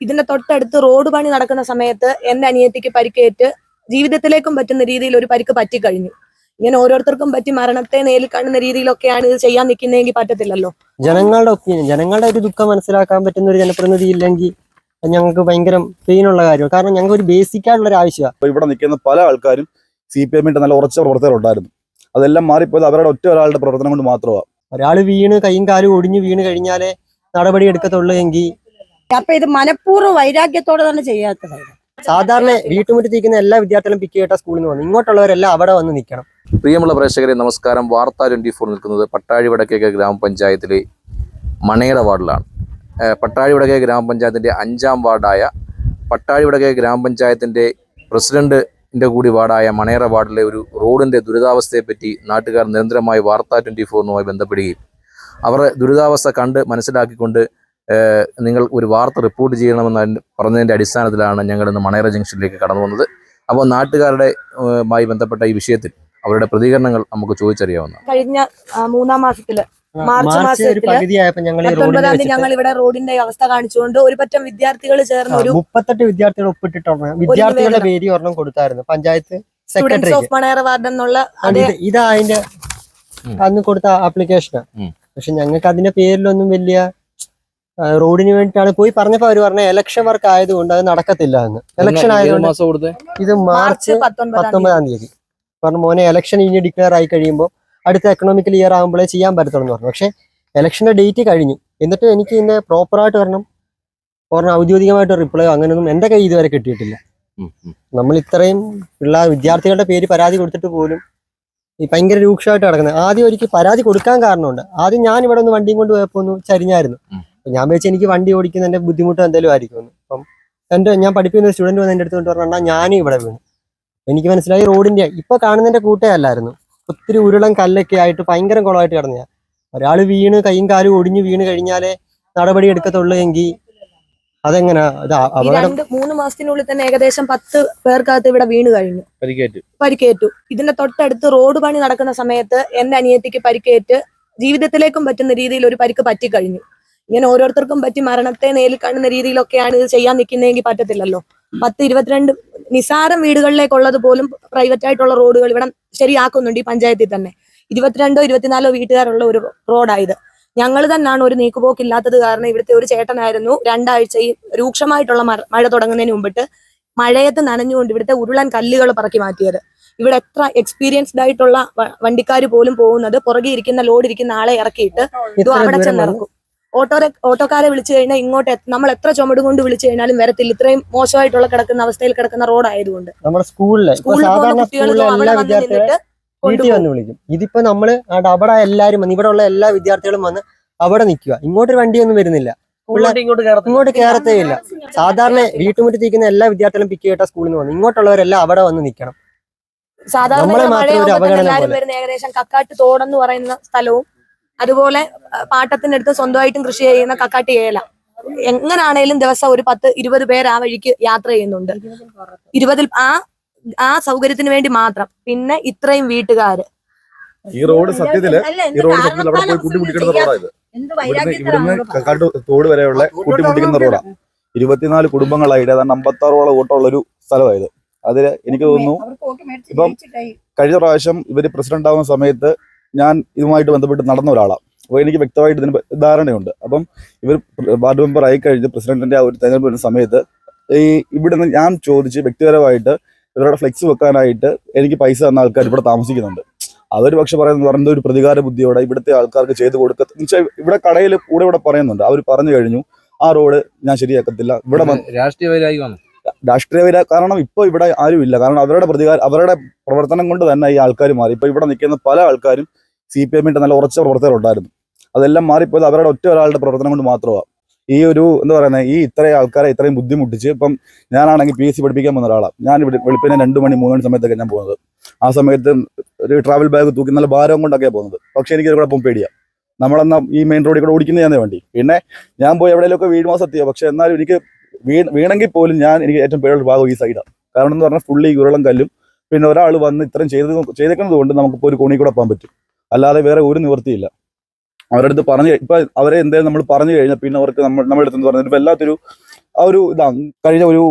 ഇതിന്റെ തൊട്ടടുത്ത് റോഡ് പണി നടക്കുന്ന സമയത്ത് എന്റെ അനിയത്തിക്ക് പരിക്കേറ്റ് ജീവിതത്തിലേക്കും പറ്റുന്ന രീതിയിൽ ഒരു പരിക്ക് പറ്റിക്കഴിഞ്ഞു. ഇങ്ങനെ ഓരോരുത്തർക്കും പറ്റി മരണത്തെ നേരിൽ കാണുന്ന രീതിയിലൊക്കെയാണ് ഇത് ചെയ്യാൻ നിൽക്കുന്നതെങ്കിൽ പറ്റത്തില്ലല്ലോ. ജനങ്ങളുടെ ഒപ്പീനിയൻ ജനങ്ങളുടെ ഒരു ദുഃഖം മനസ്സിലാക്കാൻ പറ്റുന്ന ഒരു ജനപ്രതിനിധി ഇല്ലെങ്കിൽ ഞങ്ങൾക്ക് ഭയങ്കര പെയിനുള്ള കാര്യമാണ്. കാരണം ഞങ്ങൾക്ക് ഒരു ബേസിക് ആയിട്ടുള്ള ഒരു ആവശ്യമാണ്. ഇവിടെ നിൽക്കുന്ന പല ആൾക്കാരും സി പി എമ്മിന്റെ നല്ല ഉറച്ച പ്രവർത്തകരുണ്ടായിരുന്നു. അതെല്ലാം മാറിപ്പോയത് അവരുടെ ഒറ്റ ഒരാളുടെ പ്രവർത്തനം കൊണ്ട് മാത്രമാണ്. ഒരാൾ വീണ് കൈയും കാലും ഒടിഞ്ഞു വീണ് കഴിഞ്ഞാലേ നടപടി എടുക്കത്തുള്ളൂ എങ്കിൽ അപ്പൊ ഇത് മനഃപൂർവ വൈരാഗ്യത്തോടെ തന്നെ ചെയ്യാത്തതായിരുന്നു. സാധാരണ വീട്ടുമുറ്റത്തിരിക്കുന്ന എല്ലാ വിദ്യാർത്ഥികളും പിക്ക് കേട്ട സ്കൂളിൽ നിന്ന് വന്നു. ഇങ്ങോട്ടുള്ളവരെല്ലാം അവിടെ വന്ന് നിൽക്കണം. പ്രിയമുള്ള പ്രേക്ഷകരെ നമസ്കാരം. വാർത്ത ട്വന്റി ഫോർ നിൽക്കുന്നത് പട്ടാഴി വടക്കേക്ക് ഗ്രാമപഞ്ചായത്തിലെ മണയുടെ വാർഡിലാണ്. പട്ടാഴി വടക്കേ ഗ്രാമപഞ്ചായത്തിന്റെ അഞ്ചാം വാർഡായ പട്ടാഴി വടക്കേ ഗ്രാമപഞ്ചായത്തിന്റെ പ്രസിഡന്റിന്റെ കൂടി വാർഡായ മണേറ വാർഡിലെ ഒരു റോഡിന്റെ ദുരിതാവസ്ഥയെപ്പറ്റി നാട്ടുകാർ നിരന്തരമായി വാർത്ത ട്വന്റി ഫോറിനുമായി ബന്ധപ്പെടുകയും അവർ ദുരിതാവസ്ഥ കണ്ട് മനസ്സിലാക്കിക്കൊണ്ട് നിങ്ങൾ ഒരു വാർത്ത റിപ്പോർട്ട് ചെയ്യണമെന്ന് പറഞ്ഞതിന്റെ പറഞ്ഞതിന്റെ അടിസ്ഥാനത്തിലാണ് ഞങ്ങൾ ഇന്ന് മണേറ ജംഗ്ഷനിലേക്ക് കടന്നു വന്നത്. അപ്പോൾ നാട്ടുകാരുടെ മായി ബന്ധപ്പെട്ട ഈ വിഷയത്തിൽ അവരുടെ പ്രതികരണങ്ങൾ നമുക്ക് ചോദിച്ചറിയാവുന്ന കഴിഞ്ഞ മൂന്നാം മാസത്തിൽ മാർച്ച് മാസത്തിൽ മാസത്തിൽ ഞങ്ങൾ ഇവിടെ റോഡിന്റെ അവസ്ഥ കാണിച്ചുകൊണ്ട് ഒരു പറ്റം വിദ്യാർത്ഥികൾ ചേർന്ന് ഒരു മുപ്പത്തെട്ട് വിദ്യാർത്ഥികൾ ഒപ്പിട്ടിട്ടുണ്ട്. വിദ്യാർത്ഥികളുടെ പേര് ഒരെണ്ണം കൊടുത്തായിരുന്നു. Panchayat secretary of Manera ward എന്നുള്ള ഇത് അതിന്റെ അന്ന് കൊടുത്ത ആപ്ലിക്കേഷനാ. പക്ഷെ ഞങ്ങൾക്ക് അതിന്റെ പേരിലൊന്നും വലിയ റോഡിന് വേണ്ടിയിട്ടാണ് പോയി പറഞ്ഞപ്പോ അവർ പറഞ്ഞ ഇലക്ഷൻ വർക്ക് ആയതുകൊണ്ട് അത് നടക്കത്തില്ല എന്ന്. ഇലക്ഷൻ ആയതുകൊണ്ട് ഇത് മാർച്ച് പത്തൊമ്പതാം തീയതി. പറഞ്ഞു മോനെ ഇലക്ഷൻ ഇനി ഡിക്ലെയർ ആയി കഴിയുമ്പോൾ അടുത്ത എക്കണോമിക്കൽ ഇയർ ആകുമ്പോഴേ ചെയ്യാൻ പറ്റത്തുള്ളൂ എന്ന് പറഞ്ഞു. പക്ഷെ ഇലക്ഷന്റെ ഡേറ്റ് കഴിഞ്ഞു. എന്നിട്ട് എനിക്ക് ഇന്ന് പ്രോപ്പർ ആയിട്ട് വരണം. പറഞ്ഞ ഔദ്യോഗികമായിട്ട് റിപ്ലൈ അങ്ങനെയൊന്നും എന്റെ കൈ ഇതുവരെ കിട്ടിയിട്ടില്ല. നമ്മൾ ഇത്രയും ഉള്ള വിദ്യാർത്ഥികളുടെ പേര് പരാതി കൊടുത്തിട്ട് പോലും ഈ ഭയങ്കര രൂക്ഷമായിട്ട് കിടക്കുന്നത് ആദ്യം ഒരിക്കൽ പരാതി കൊടുക്കാൻ കാരണമുണ്ട്. ആദ്യം ഞാൻ ഇവിടെ ഒന്ന് വണ്ടിയും കൊണ്ട് പോയപ്പോ ഒന്ന് ചരിഞ്ഞായിരുന്നു. ഞാൻ വെച്ച് എനിക്ക് വണ്ടി ഓടിക്കുന്നതിന്റെ ബുദ്ധിമുട്ട് എന്തെങ്കിലും ആയിരിക്കും എന്ന്. അപ്പം എന്റെ ഞാൻ പഠിപ്പിക്കുന്ന സ്റ്റുഡന്റ് വന്ന് എന്റെ അടുത്ത് കൊണ്ട് പറഞ്ഞാൽ ഞാനും ഇവിടെ വീണു. എനിക്ക് മനസ്സിലായി റോഡിന്റെ ഇപ്പൊ കാണുന്നതിന്റെ കൂട്ടേ അല്ലായിരുന്നു. ഒത്തിരി ഉരുളം കല്ലൊക്കെ ആയിട്ട് ഭയങ്കര കുളമായിട്ട് കിടന്നു ഞാൻ ഒരാൾ വീണ് കൈയും കാലും ഒടിഞ്ഞു വീണ് കഴിഞ്ഞാലേ നടപടി എടുക്കത്തുള്ളൂ എങ്കിൽ അതെങ്ങനാ? അ- രണ്ട് മൂന്ന് മാസത്തിനുള്ളിൽ തന്നെ ഏകദേശം പത്ത് പേർക്കകത്ത് ഇവിടെ വീണ് കഴിഞ്ഞു. പരിക്കേറ്റ്. പരിക്കേറ്റു. ഇതിന്റെ തൊട്ടടുത്ത് റോഡ് പണി നടക്കുന്ന സമയത്ത് എന്റെ അനിയത്തിക്ക് പരിക്കേറ്റ് ജീവിതത്തിലേക്കും പറ്റുന്ന രീതിയിൽ ഒരു പരിക്ക് പറ്റിക്കഴിഞ്ഞു. ഇങ്ങനെ ഓരോരുത്തർക്കും പറ്റി മരണത്തെ നേരിൽ കാണുന്ന രീതിയിലൊക്കെയാണ് ഇത് ചെയ്യാൻ നിൽക്കുന്നതെങ്കിൽ പറ്റത്തില്ലല്ലോ. പത്ത് ഇരുപത്തിരണ്ട് നിസാരം വീടുകളിലേക്കുള്ളത് പോലും പ്രൈവറ്റ് ആയിട്ടുള്ള റോഡുകൾ ഇവിടെ ശരിയാക്കുന്നുണ്ട് ഈ പഞ്ചായത്തിൽ തന്നെ. ഇരുപത്തിരണ്ടോ ഇരുപത്തിനാലോ വീട്ടുകാരുള്ള ഒരു റോഡായത്. ഞങ്ങൾ തന്നെയാണ് ഒരു നീക്കുപോക്കില്ലാത്തത് കാരണം ഇവിടുത്തെ ഒരു ചേട്ടനായിരുന്നു രണ്ടാഴ്ച ഈ രൂക്ഷമായിട്ടുള്ള മഴ- തുടങ്ങുന്നതിന് മുമ്പിട്ട് മഴയത്ത് നനഞ്ഞുകൊണ്ട് ഇവിടുത്തെ ഉരുളൻ കല്ലുകൾ പറക്കി മാറ്റിയത്. ഇവിടെ എത്ര എക്സ്പീരിയൻസ്ഡ് ആയിട്ടുള്ള വണ്ടിക്കാർ പോലും പോകുന്നത് പുറകെ ഇരിക്കുന്ന ലോഡ് ഇരിക്കുന്ന ആളെ ഇറക്കിയിട്ട് ഇത് അവിടെ ദൂരം ഇറക്കും ഓട്ടോക്കാരെ വിളിച്ചു കഴിഞ്ഞാൽ ഇങ്ങോട്ട് നമ്മൾ എത്ര ചുമട് കൊണ്ട് വിളിച്ചു കഴിഞ്ഞാലും വരത്തില്ല. ഇത്രയും മോശമായിട്ടുള്ള കിടക്കുന്ന അവസ്ഥയിൽ കിടക്കുന്ന റോഡ് ആയതുകൊണ്ട്. നമ്മുടെ സ്കൂളിലെ സ്കൂളിൽ പോകുന്ന സാധാരണ കുട്ടികൾ സ്കൂളിലെ അവിടെ വന്ന് നിന്നിട്ട് വീട്ടിൽ വന്ന് വിളിക്കും. ഇതിപ്പോ നമ്മൾ അവിടെ എല്ലാരും വന്ന് ഇവിടെ ഉള്ള എല്ലാ വിദ്യാർത്ഥികളും വന്ന് അവിടെ നിൽക്കുക. ഇങ്ങോട്ടൊരു വണ്ടിയൊന്നും വരുന്നില്ല. ഇങ്ങോട്ട് കയറത്തേ ഇല്ല സാധാരണ വീട്ടുമുറ്റത്തിരിക്കുന്ന എല്ലാ വിദ്യാർത്ഥികളും പിക്ക് ചെയ്യട്ട സ്കൂളിൽ നിന്ന് വന്നു. ഇങ്ങോട്ടുള്ളവരെല്ലാം അവിടെ വന്ന് നിൽക്കണം. സാധാരണ ഏകദേശം കക്കാട്ട് തോടെന്ന് പറയുന്ന സ്ഥലവും അതുപോലെ പാട്ടത്തിന്റെ പാട്ടത്തിനടുത്ത് സ്വന്തമായിട്ടും കൃഷി ചെയ്യുന്ന കക്കാട്ടി ഏല. എങ്ങനാണേലും ദിവസം ഒരു പത്ത് ഇരുപത് പേർ ആ വഴിക്ക് യാത്ര ചെയ്യുന്നുണ്ട്. ഇരുപതിൽ ആ ആ സൗകര്യത്തിന് വേണ്ടി മാത്രം. പിന്നെ ഇത്രയും വീട്ടുകാര്. ഈ റോഡ് സത്യത്തിൽ ഈ റോഡ് സത്യത്തിൽ അവിടെ പോയി കൂട്ടിമുട്ടിക്കുന്ന റോഡാ ഇത്. ഇവിടുന്ന് വൈരാഗ്യത്തിലാണ് ഇവിടുന്ന് കക്കാട്ട് തോട് വരെയുള്ള കൂട്ടിമുട്ടിക്കുന്ന റോഡാ. ഇരുപത്തിനാല് കുടുംബങ്ങളായിട്ട് അതാണ് അമ്പത്താറോളം കൂട്ടമുള്ള ഒരു സ്ഥലമായത് അതിൽ എനിക്ക് തോന്നുന്നു ഇപ്പം കഴിഞ്ഞ പ്രാവശ്യം ഇവർ പ്രസിഡന്റ് ആവുന്ന സമയത്ത് ഞാൻ ഇതുമായിട്ട് ബന്ധപ്പെട്ട് നടന്ന ഒരാളാണ് അപ്പോൾ എനിക്ക് വ്യക്തമായിട്ട് ഇതിന് ധാരണയുണ്ട്. അപ്പം ഇവർ വാർഡ് മെമ്പർ ആയി കഴിഞ്ഞ് പ്രസിഡന്റിന്റെ ആ ഒരു തെരഞ്ഞെടുപ്പ് വരുന്ന സമയത്ത് ഈ ഇവിടുന്ന് ഞാൻ ചോദിച്ച് വ്യക്തിപരമായിട്ട് ഇവരുടെ ഫ്ലെക്സ് വെക്കാനായിട്ട് എനിക്ക് പൈസ തന്ന ആൾക്കാർ ഇവിടെ താമസിക്കുന്നുണ്ട്. അതൊരു പക്ഷെ പറയുന്നത് പറയുന്നത് ഒരു പ്രതികാര ബുദ്ധിയോടെ ഇവിടുത്തെ ആൾക്കാർക്ക് ചെയ്ത് കൊടുക്ക എന്നുവെച്ചാൽ ഇവിടെ കടയിൽ കൂടെ ഇവിടെ പറയുന്നുണ്ട്. അവർ പറഞ്ഞു കഴിഞ്ഞു ആ റോഡ് ഞാൻ ശരിയാക്കത്തില്ല. ഇവിടെ രാഷ്ട്രീയ രാഷ്ട്രീയപര കാരണം ഇപ്പൊ ഇവിടെ ആരും ഇല്ല കാരണം അവരുടെ പ്രതികാര അവരുടെ പ്രവർത്തനം കൊണ്ട് തന്നെ ഈ ആൾക്കാർ മാറി. ഇപ്പൊ ഇവിടെ നിൽക്കുന്ന പല ആൾക്കാരും സി പി എമ്മിന്റെ നല്ല ഉറച്ച പ്രവർത്തകരുണ്ടായിരുന്നു. അതെല്ലാം മാറിപ്പോയത് അവരുടെ ഒറ്റ ഒരാളുടെ പ്രവർത്തനം കൊണ്ട് മാത്രമാണ് ഈ ഒരു എന്താ പറയുന്നത് ഈ ഇത്രയും ആൾക്കാരെ ഇത്രയും ബുദ്ധിമുട്ടിച്ച് ഇപ്പം ഞാനാണെങ്കിൽ പി എസ് സി പഠിപ്പിക്കാൻ വന്ന ഒരാളാണ് ഞാൻ ഇവിടെ വെളുപ്പിനെ രണ്ട് മണി മൂന്ന് മണി സമയത്തൊക്കെ ഞാൻ പോകുന്നത്. ആ സമയത്ത് ഒരു ട്രാവൽ ബാഗ് തൂക്കി നല്ല ഭാരം കൊണ്ടൊക്കെയാണ് പോകുന്നത്. പക്ഷെ എനിക്ക് ഇവിടെ പോകും പേടിയാണ് നമ്മളെന്നാ ഈ മെയിൻ റോഡിൽ കൂടെ ഓടിക്കുന്നതാണ് വേണ്ടി. പിന്നെ ഞാൻ പോയി എവിടെയെങ്കിലുമൊക്കെ വീഴുമോ സത്യം പക്ഷെ എന്നാലും എനിക്ക് വീ വീണെങ്കിൽ പോലും ഞാൻ എനിക്ക് ഏറ്റവും പേടുള്ള ഭാഗം ഈ സൈഡാണ് കാരണം എന്ന് പറഞ്ഞാൽ ഫുള്ളി ഉരുളം കല്ലും. പിന്നെ ഒരാൾ വന്ന് ഇത്രയും ചെയ്ത് ചെയ്തേക്കുന്നത് കൊണ്ട് നമുക്കിപ്പോൾ ഒരു കോണി പോകാൻ പറ്റും. അല്ലാതെ വേറെ ഒരു നിവൃത്തിയില്ല. അവരുടെ അടുത്ത് പറഞ്ഞു ഇപ്പൊ അവരെ എന്തായാലും നമ്മൾ പറഞ്ഞു കഴിഞ്ഞാൽ പിന്നെ അവർക്ക് നമ്മൾ നമ്മുടെ അടുത്ത് പറഞ്ഞു ഇപ്പൊ എല്ലാത്തൊരു ആ ഒരു ഇതാ കഴിഞ്ഞ ഒരു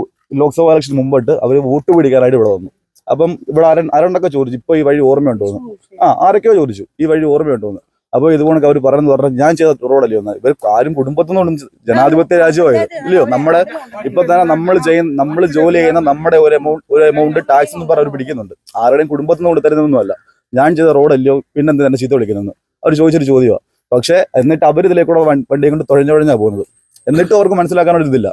ലോക്സഭാ ഇലക്ഷൻ മുമ്പിട്ട് അവർ വോട്ട് പിടിക്കാനായിട്ട് ഇവിടെ വന്നു. അപ്പം ഇവിടെ അരൺ അരണ്ടൊക്കെ ചോദിച്ചു ഇപ്പൊ ഈ വഴി ഓർമ്മയുണ്ടോ എന്ന്? ആ ആരൊക്കെയോ ചോദിച്ചു ഈ വഴി ഓർമ്മയുണ്ടോ എന്ന്? അപ്പോൾ ഇതുകൊണ്ട് അവർ പറയുന്നത് പറഞ്ഞാൽ ഞാൻ ചെയ്ത റോഡല്ലേ ഒന്ന്? ഇവർ ആരും കുടുംബത്തിനൊന്നും ജനാധിപത്യ രാജ്യമായത് ഇല്ലയോ? നമ്മുടെ ഇപ്പൊ തന്നെ നമ്മൾ ചെയ്യുന്ന നമ്മൾ ജോലി ചെയ്യുന്ന നമ്മുടെ ഒരു എമൗണ്ട് ഒരു എമൗണ്ട് ടാക്സ് എന്ന് പറഞ്ഞവർ അവർ പിടിക്കുന്നുണ്ട്. ആരുടെയും കുടുംബത്തിൽ നിന്ന് കൊടുത്തരുന്നൊന്നുമല്ല ഞാൻ ചെയ്ത റോഡല്ലയോ പിന്നെന്ത് തന്നെ ചീത്ത വിളിക്കുന്നത് അവർ ചോദിച്ചൊരു ചോദ്യമാണ് പക്ഷേ എന്നിട്ട് അവർ ഇതിലേക്കൂടെ വണ്ടിയും കൊണ്ട് തുഴഞ്ഞുഴഞ്ഞാ പോകുന്നത്. എന്നിട്ട് അവർക്ക് മനസ്സിലാക്കാനൊരു ഇതില്ല.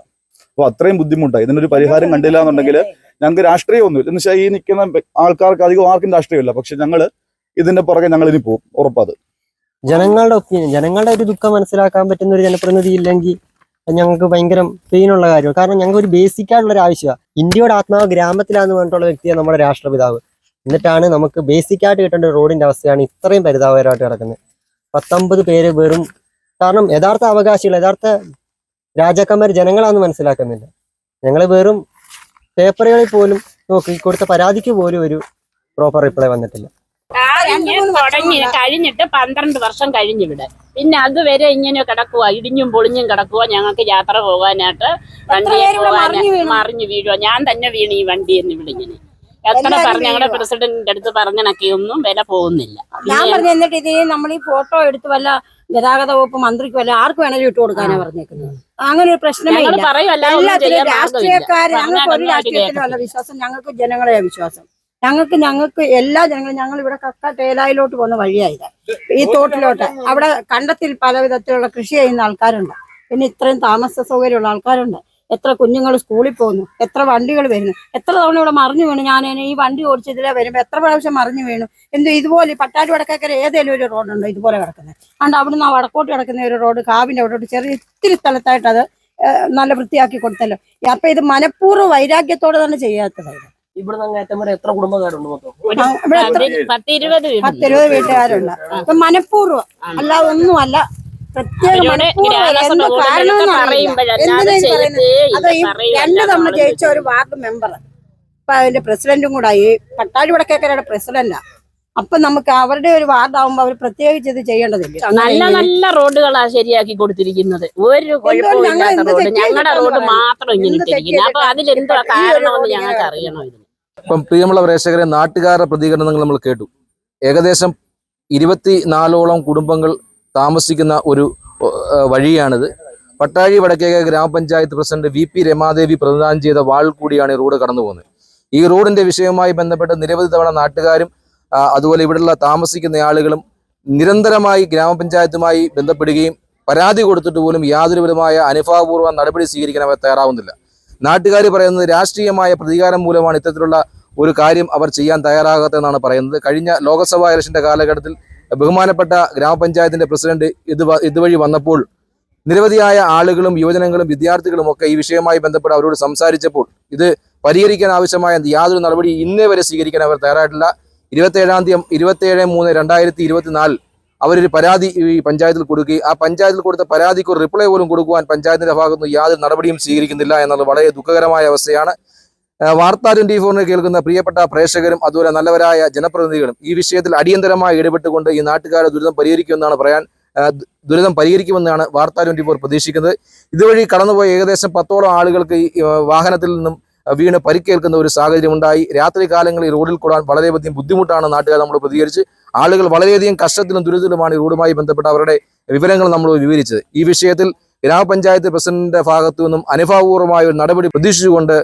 അപ്പോൾ അത്രയും ബുദ്ധിമുട്ടായി. ഇതിനൊരു പരിഹാരം കണ്ടില്ല എന്നുണ്ടെങ്കിൽ ഞങ്ങൾക്ക് രാഷ്ട്രീയമൊന്നുമില്ല. എന്ന് വെച്ചാൽ ഈ നിൽക്കുന്ന ആൾക്കാർക്ക് അധികം ആർക്കും രാഷ്ട്രീയമില്ല. പക്ഷെ ഞങ്ങൾ ഇതിന്റെ പുറകെ ഞങ്ങൾ ഇനി പോകും ഉറപ്പത് ജനങ്ങളുടെ ഒപ്പീനിയൻ ജനങ്ങളുടെ ഒരു ദുഃഖം മനസ്സിലാക്കാൻ പറ്റുന്ന ഒരു ജനപ്രതിനിധി ഇല്ലെങ്കിൽ ഞങ്ങൾക്ക് ഭയങ്കര പെയിനുള്ള കാര്യമാണ്. കാരണം ഞങ്ങൾക്ക് ഒരു ബേസിക് ആയിട്ടുള്ള ഒരു ആവശ്യമാണ് ഇന്ത്യയുടെ ആത്മാവ് ഗ്രാമത്തിലാന്ന് പറഞ്ഞിട്ടുള്ള വ്യക്തിയാണ് നമ്മുടെ രാഷ്ട്രപിതാവ്. എന്നിട്ടാണ് നമുക്ക് ബേസിക് ആയിട്ട് കിട്ടേണ്ട ഒരു റോഡിന്റെ അവസ്ഥയാണ് ഇത്രയും പരിതാപകരമായിട്ട് കിടക്കുന്നത്. പത്തൊമ്പത് പേര് വെറും കാരണം യഥാർത്ഥ അവകാശികൾ യഥാർത്ഥ രാജാക്കന്മാർ ജനങ്ങളാന്ന് മനസ്സിലാക്കുന്നില്ല. ഞങ്ങൾ വെറും പേപ്പറുകളിൽ പോലും നോക്കി കൊടുത്ത പരാതിക്ക് പോലും ഒരു പ്രോപ്പർ റിപ്ലൈ വന്നിട്ടില്ല. തുടങ്ങി കഴിഞ്ഞിട്ട് പന്ത്രണ്ട് വർഷം കഴിഞ്ഞു ഇവിടെ. പിന്നെ അതുവരെ ഇങ്ങനെ കിടക്കുക ഇടിഞ്ഞും പൊളിഞ്ഞും കിടക്കുക ഞങ്ങൾക്ക് യാത്ര പോകാനായിട്ട് വണ്ടിയെ പോകാൻ മറിഞ്ഞു മറിഞ്ഞു വീഴുക ഞാൻ തന്നെ വീണ് ഈ വണ്ടിയെന്ന് ഇവിടെ ഇങ്ങനെ. എത്ര പറഞ്ഞു ഞങ്ങളുടെ പ്രസിഡന്റിന്റെ അടുത്ത് പറഞ്ഞണക്കി ഒന്നും വില പോകുന്നില്ല. ഞാൻ പറഞ്ഞു എന്നിട്ട് ഇത് നമ്മൾ ഈ ഫോട്ടോ എടുത്ത് വല്ല ഗതാഗത വകുപ്പ് മന്ത്രിക്ക് വല്ല ആർക്ക് വേണമെങ്കിലും ഇട്ട് കൊടുക്കാനാ പറഞ്ഞേക്കുന്നത്? അങ്ങനെ ഒരു പ്രശ്നമേ ഞങ്ങൾ ഇല്ല. പറയുമല്ല ഒന്നും എല്ലാത്തിലും. രാഷ്ട്രീയക്കാര് ഞങ്ങൾക്ക് ഒരു പറഞ്ഞാലൊന്നും അവർ രാഷ്ട്രീയത്തിലും അല്ല കേൾക്കത്തില്ല. വിശ്വാസം ഞങ്ങൾക്ക് ജനങ്ങളെ വിശ്വാസം. ഞങ്ങൾക്ക് ഞങ്ങൾക്ക് എല്ലാ ജനങ്ങളും ഞങ്ങൾ ഇവിടെ കക്ക തേലായിലോട്ട് പോകുന്ന വഴിയായത് ഈ തോട്ടിലോട്ട്. അവിടെ കണ്ടത്തിൽ പല വിധത്തിലുള്ള കൃഷി ചെയ്യുന്ന ആൾക്കാരുണ്ട്. പിന്നെ ഇത്രയും താമസ സൗകര്യമുള്ള ആൾക്കാരുണ്ട്. എത്ര കുഞ്ഞുങ്ങൾ സ്കൂളിൽ പോകുന്നു എത്ര വണ്ടികൾ വരുന്നു എത്ര തവണ ഇവിടെ മറിഞ്ഞു വീണു ഞാൻ ഈ വണ്ടി ഓടിച്ചതിലെ വരുമ്പോൾ എത്ര പ്രാവശ്യം മറിഞ്ഞു വീണു. എന്ത് ഇതുപോലെ പട്ടാടി പട്ടാരി വടക്കേക്കര ഏതെങ്കിലും ഒരു റോഡുണ്ടോ ഇതുപോലെ കിടക്കുന്നത്? അതുകൊണ്ട് അവിടുന്ന് ആ വടക്കോട്ട് കിടക്കുന്ന ഒരു റോഡ് കാവിന്റെ അവിടോട്ട് ചെറിയ ഇത്തിരി സ്ഥലത്തായിട്ട് അത് നല്ല വൃത്തിയാക്കി കൊടുത്തല്ലോ. അപ്പൊ ഇത് മനഃപൂർവ വൈരാഗ്യത്തോടെ തന്നെ ചെയ്യാത്തതായിരുന്നു. ഇവിടുന്ന് വരെ എത്ര കുടുംബക്കാരുണ്ട് മൊത്തം? പത്തിരുപത് വീട്ടുകാരുണ്ട്. അപ്പൊ മനഃപൂർവം അല്ലാതെ ഒന്നുമല്ല. രണ്ട് തവണ ജയിച്ച ഒരു വാർഡ് മെമ്പർ ഇപ്പൊ അതിന്റെ പ്രസിഡന്റും കൂടെ ഈ പട്ടാഴി വടക്കേക്കരയുടെ പ്രസിഡന്റാ അപ്പൊ നമുക്ക് അവരുടെ ഒരു വാർഡ് ആവുമ്പോ അവർ പ്രത്യേകിച്ച് ഇത് ചെയ്യേണ്ടതില്ല. നല്ല നല്ല റോഡുകളാ ശരിയാക്കി കൊടുത്തിരിക്കുന്നത്. ഒരു റോഡ്. ഞങ്ങളുടെ റോഡ് മാത്രം ഇങ്ങനെ അപ്പൊ അതിലെന്തോ കാരണമെന്ന് ഞങ്ങൾക്ക് അറിയണം ഇപ്പം പ്രിയമുള്ള പ്രേക്ഷകരെ നാട്ടുകാരുടെ പ്രതികരണങ്ങൾ നമ്മൾ കേട്ടു. ഏകദേശം ഇരുപത്തി നാലോളം കുടുംബങ്ങൾ താമസിക്കുന്ന ഒരു വഴിയാണിത്. പട്ടാഴി വടക്കേക ഗ്രാമപഞ്ചായത്ത് പ്രസിഡന്റ് വി പി രമാദേവി പ്രതിദാനം ചെയ്ത വാൾ കൂടിയാണ് ഈ റോഡ് കടന്നു പോകുന്നത്. ഈ റോഡിന്റെ വിഷയവുമായി ബന്ധപ്പെട്ട് നിരവധി തവണ നാട്ടുകാരും അതുപോലെ ഇവിടെയുള്ള താമസിക്കുന്ന ആളുകളും നിരന്തരമായി ഗ്രാമപഞ്ചായത്തുമായി ബന്ധപ്പെടുകയും പരാതി കൊടുത്തിട്ട് പോലും യാതൊരുവിധമായ അനുഭാവപൂർവ നടപടി സ്വീകരിക്കാൻ അവർ തയ്യാറാവുന്നില്ല. നാട്ടുകാർ പറയുന്നത് രാഷ്ട്രീയമായ പ്രതികാരം മൂലമാണ് ഇത്തരത്തിലുള്ള ഒരു കാര്യം അവർ ചെയ്യാൻ തയ്യാറാകാത്തതെന്നാണ് പറയുന്നത്. കഴിഞ്ഞ ലോക്സഭാ ഇലക്ഷന്റെ കാലഘട്ടത്തിൽ ബഹുമാനപ്പെട്ട ഗ്രാമപഞ്ചായത്തിന്റെ പ്രസിഡന്റ് ഇത് ഇതുവഴി വന്നപ്പോൾ നിരവധിയായ ആളുകളും യുവജനങ്ങളും വിദ്യാർത്ഥികളും ഒക്കെ ഈ വിഷയവുമായി ബന്ധപ്പെട്ട് അവരോട് സംസാരിച്ചപ്പോൾ ഇത് പരിഹരിക്കാൻ ആവശ്യമായ യാതൊരു നടപടി ഇന്നേ വരെ സ്വീകരിക്കാൻ അവർ തയ്യാറായിട്ടില്ല. ഇരുപത്തേഴാം തീയതി ഇരുപത്തേഴ് മൂന്ന് രണ്ടായിരത്തി ഇരുപത്തിനാലിൽ അവരൊരു പരാതി ഈ പഞ്ചായത്തിൽ കൊടുക്കുകയും ആ പഞ്ചായത്തിൽ കൊടുത്ത പരാതിക്ക് ഒരു റിപ്ലൈ പോലും കൊടുക്കുവാൻ പഞ്ചായത്തിന്റെ ഭാഗത്തുനിന്ന് യാതൊരു നടപടിയും സ്വീകരിക്കുന്നില്ല എന്നുള്ളത് വളരെ ദുഃഖകരമായ അവസ്ഥയാണ്. വാർത്താ ട്വന്റി ഫോറിനെ കേൾക്കുന്ന പ്രിയപ്പെട്ട പ്രേക്ഷകരും അതുപോലെ നല്ലവരായ ജനപ്രതിനിധികളും ഈ വിഷയത്തിൽ അടിയന്തരമായി ഇടപെട്ടുകൊണ്ട് ഈ നാട്ടുകാരെ ദുരിതം പരിഹരിക്കുമെന്നാണ് പറയാൻ ദുരിതം പരിഹരിക്കുമെന്നാണ് വാർത്താ ട്വന്റി ഫോർ പ്രതീക്ഷിക്കുന്നത്. ഇതുവഴി കടന്നുപോയ ഏകദേശം പത്തോളം ആളുകൾക്ക് ഈ വാഹനത്തിൽ നിന്നും വീണ് പരിക്കേൽക്കുന്ന ഒരു സാഹചര്യം ഉണ്ടായി രാത്രി കാലങ്ങളിൽ റോഡിൽ കൂടാൻ വളരെയധികം ബുദ്ധിമുട്ടാണ് നാട്ടുകാർ നമ്മൾ പ്രതികരിച്ച് ആളുകൾ വളരെയധികം കഷ്ടത്തിലും ദുരിതത്തിലുമാണ് ഈ റോഡുമായി ബന്ധപ്പെട്ട അവരുടെ വിവരങ്ങൾ നമ്മൾ വിവരിച്ചത്. ഈ വിഷയത്തിൽ ഗ്രാമപഞ്ചായത്ത് പ്രസിഡന്റിന്റെ ഭാഗത്തു നിന്നും അനുഭാവപൂർവമായ ഒരു നടപടി പ്രതീക്ഷിച്ചുകൊണ്ട്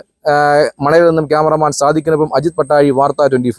മണയിൽ നിന്നും ക്യാമറമാൻ സാധിക്കുന്നപ്പം അജിത് പട്ടാഴി വാർത്ത ട്വന്റി